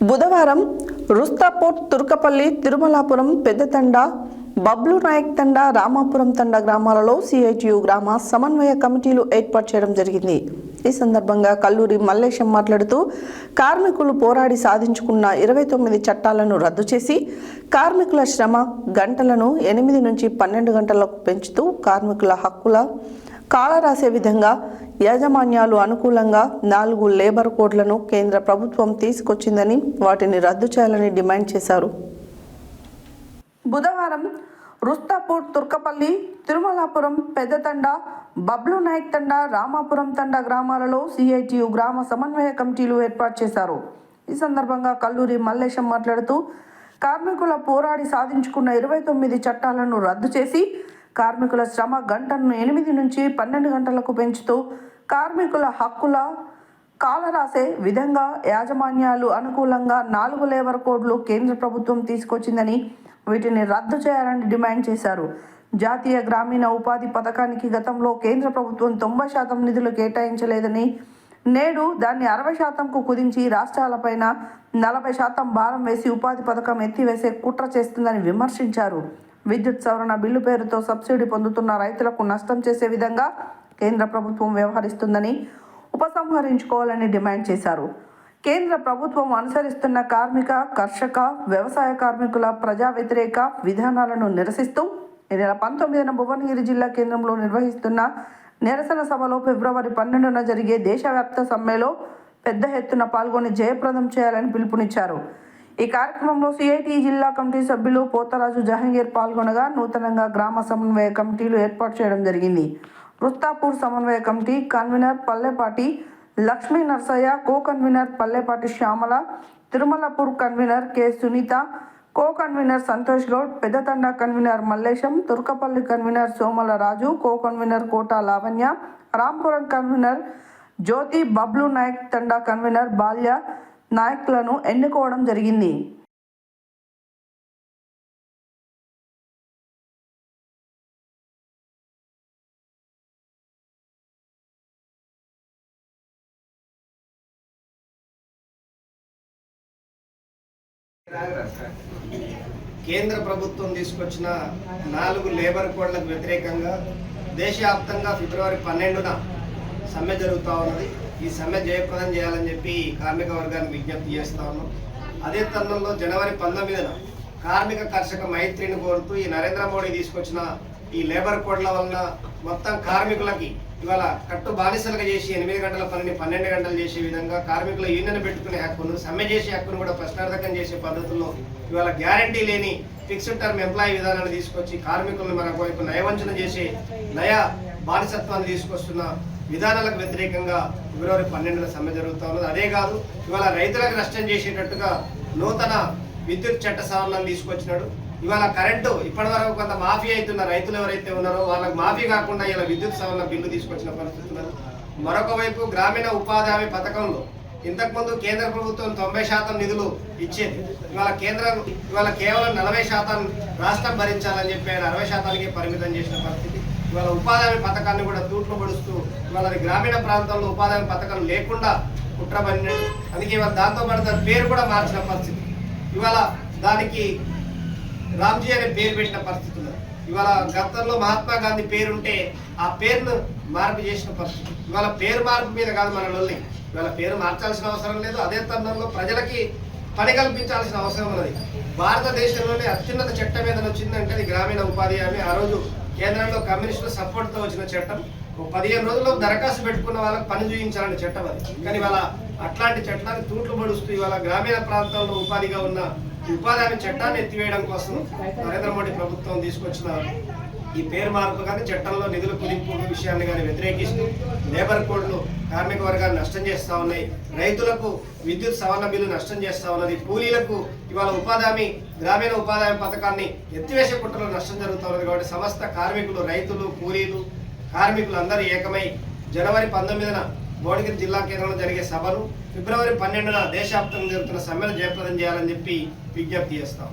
బుధవారం రుస్తాపోర్ట్ తుర్కపల్లి తిరుమలాపురం పెద్దతండ బబ్లు నాయక్ తండ రామాపురం తండ గ్రామాలలో సిఐటియు గ్రామ సమన్వయ కమిటీలు ఏర్పాటు చేయడం జరిగింది. ఈ సందర్భంగా కల్లూరి మల్లేశం మాట్లాడుతూ కార్మికులు పోరాడి సాధించుకున్న ఇరవై తొమ్మిది చట్టాలను రద్దు చేసి కార్మికుల శ్రమ గంటలను ఎనిమిది నుంచి పన్నెండు గంటలకు పెంచుతూ కార్మికుల హక్కుల కాల రాసే విధంగా యాజమాన్యాలు అనుకూలంగా నాలుగు లేబర్ కోడ్లను కేంద్ర ప్రభుత్వం తీసుకొచ్చిందని వాటిని రద్దు చేయాలని డిమాండ్ చేశారు. బుధవారం రుస్తాపూర్ తుర్కపల్లి తిరుమలాపురం పెద్దతండ బబ్లు నాయక్ తండ రామాపురం తండ గ్రామాలలో సిఐటియు గ్రామ సమన్వయ కమిటీలు ఏర్పాటు చేశారు. ఈ సందర్భంగా కల్లూరి మల్లేశం మాట్లాడుతూ కార్మికుల పోరాడి సాధించుకున్న ఇరవై తొమ్మిది చట్టాలను రద్దు చేసి కార్మికుల శ్రమ గంటను ఎనిమిది నుంచి పన్నెండు గంటలకు పెంచుతూ కార్మికుల హక్కుల కాల రాసే విధంగా యాజమాన్యాలు అనుకూలంగా నాలుగు లేబర్ కోడ్లు కేంద్ర ప్రభుత్వం తీసుకొచ్చిందని వీటిని రద్దు చేయాలని డిమాండ్ చేశారు. జాతీయ గ్రామీణ ఉపాధి పథకానికి గతంలో కేంద్ర ప్రభుత్వం తొంభై శాతం నిధులు కేటాయించలేదని నేడు దాన్ని అరవై శాతంకు కుదించి రాష్ట్రాలపైన నలభై శాతం భారం వేసి ఉపాధి పథకం ఎత్తివేసే కుట్ర చేస్తుందని విమర్శించారు. విద్యుత్ సవరణ బిల్లు పేరుతో సబ్సిడీ పొందుతున్న రైతులకు నష్టం చేసే విధంగా కేంద్ర ప్రభుత్వం వ్యవహరిస్తుందని ఉపసంహరించుకోవాలని డిమాండ్ చేశారు. కేంద్ర ప్రభుత్వం అనుసరిస్తున్న కార్మిక కర్షక వ్యవసాయ కార్మికుల ప్రజా వ్యతిరేక విధానాలను నిరసిస్తూ ఈ నెల పంతొమ్మిదిన భువనగిరి జిల్లా కేంద్రంలో నిర్వహిస్తున్న నిరసన సభలో ఫిబ్రవరి పన్నెండున జరిగే దేశవ్యాప్త సమ్మెలో పెద్ద ఎత్తున పాల్గొని జయప్రదం చేయాలని పిలుపునిచ్చారు. ఈ కార్యక్రమంలో సిఐటి జిల్లా కమిటీ సభ్యులు పోతరాజు జహంగీర్ పాల్గొనగా నూతనంగా గ్రామ సమన్వయ కమిటీలు ఏర్పాటు చేయడం జరిగింది రుస్తాపూర్ సమన్వయ committee convener Pallepati Lakshmi Narsaiah co convener Pallepati Shyamala Tirumalapur convener K Sunitha co convener Santosh Goud Peddathanda convener Mallesham Turkapalli convener Somala Raju co convener Kota Lavanya Rampuram convener Jyothi Bablu Nayak తండా convener బాల్య నాయకులను ఎన్నుకోవడం జరిగింది. కేంద్ర ప్రభుత్వం తీసుకొచ్చిన నాలుగు labour కోడ్లకు వ్యతిరేకంగా దేశవ్యాప్తంగా ఫిబ్రవరి పన్నెండున సమ్మె జరుగుతూ ఉన్నది. ఈ సమ్మె జయప్రదం చేయాలని చెప్పి కార్మిక వర్గాన్ని విజ్ఞప్తి చేస్తా ఉన్నాం అదే తరుణంలో జనవరి పంతొమ్మిదిన కార్మిక కర్షక మైత్రిని కోరుతూ ఈ నరేంద్ర మోడీ తీసుకొచ్చిన ఈ లేబర్ కోడ్ల వలన మొత్తం కార్మికులకి ఇవాళ కట్టు బానిసలుగా చేసి ఎనిమిది గంటల పనిని పన్నెండు గంటలు చేసే విధంగా కార్మికుల యూనియన్ పెట్టుకునే హక్కును సమ్మె చేసే హక్కును కూడా ప్రశ్నార్థకం చేసే పద్ధతుల్లో ఇవాళ గ్యారంటీ లేని ఫిక్స్డ్ టర్మ్ ఎంప్లాయీ విధానాన్ని తీసుకొచ్చి కార్మికులను మనకు వైపు నయవంచన చేసే నయా బానిసత్వాన్ని తీసుకొస్తున్న విధానాలకు వ్యతిరేకంగా ఫిబ్రవరి పన్నెండున సమ్మె జరుగుతూ ఉన్నది. అదే కాదు ఇవాళ రైతులకు నష్టం చేసేటట్టుగా నూతన విద్యుత్ చట్ట సవరణను తీసుకొచ్చినాడు. ఇవాళ కరెంటు ఇప్పటి వరకు కొంత మాఫీ అవుతున్న రైతులు ఎవరైతే ఉన్నారో వాళ్ళకి మాఫీ కాకుండా ఇలా విద్యుత్ సవరణ బిల్లు తీసుకొచ్చిన పరిస్థితి ఉన్నది. మరొక వైపు గ్రామీణ ఉపాధి హామీ పథకంలో ఇంతకుముందు కేంద్ర ప్రభుత్వం తొంభై శాతం నిధులు ఇచ్చేది. ఇవాళ కేంద్రం ఇవాళ కేవలం నలభై శాతం రాష్ట్రం భరించాలని చెప్పి ఆయన అరవై శాతానికి పరిమితం చేసిన పరిస్థితి. ఇవాళ ఉపాధి పథకాన్ని కూడా తూట్లు పడుస్తూ ఇవాళ గ్రామీణ ప్రాంతాల్లో ఉపాధి పథకం లేకుండా కుట్రబడినట్టు అందుకే ఇవాళ దాంతోపాటు దాని పేరు కూడా మార్చిన పరిస్థితి. ఇవాళ దానికి రామ్జీ అనే పేరు పెట్టిన పరిస్థితి ఉన్నది. ఇవాళ గతంలో మహాత్మా గాంధీ పేరుంటే ఆ పేరును మార్పు చేసిన పరిస్థితి. ఇవాళ పేరు మార్పు మీద కాదు మన ఇవాళ పేరు మార్చాల్సిన అవసరం లేదు. అదే తరుణంలో ప్రజలకి పని కల్పించాల్సిన అవసరం ఉన్నది. భారతదేశంలోనే అత్యున్నత చట్టం ఏదైనా వచ్చిందంటే అది గ్రామీణ ఉపాధి హామీ ఆ రోజు కేంద్రంలో కమ్యూనిస్టుల సపోర్ట్తో వచ్చిన చట్టం. పదిహేను రోజుల్లో దరఖాస్తు పెట్టుకున్న వాళ్ళకి పని చూపించాలని చట్టం అది. కానీ ఇవాళ అట్లాంటి చట్టాన్ని తూట్లు పడుస్తూ ఇవాళ గ్రామీణ ప్రాంతాల్లో ఉపాధిగా ఉన్న ఉపాధి హామీ చట్టాన్ని ఎత్తివేయడం కోసం నరేంద్ర మోడీ ప్రభుత్వం తీసుకొచ్చిన ఈ పేరు మార్పు కానీ చట్టంలో నిధుల కుదింపు విషయాన్ని కానీ వ్యతిరేకిస్తూ లేబర్ కోడ్లు కార్మిక వర్గాన్ని నష్టం చేస్తూ ఉన్నాయి. రైతులకు విద్యుత్ సవరణ బిల్లు నష్టం చేస్తూ ఉన్నది. కూలీలకు ఇవాళ ఉపాధి హామీ గ్రామీణ ఉపాధి హామీ పథకాన్ని ఎత్తివేసే కుట్రలో నష్టం జరుగుతూ ఉన్నది కాబట్టి సమస్త కార్మికులు రైతులు కూలీలు కార్మికులు అందరూ ఏకమై జనవరి పంతొమ్మిదిన భువనగిరి జిల్లా కేంద్రంలో జరిగే సభను ఫిబ్రవరి పన్నెండున దేశవ్యాప్తంగా జరుగుతున్న సమ్మెను జయప్రదం చేయాలని చెప్పి విజ్ఞప్తి చేస్తాం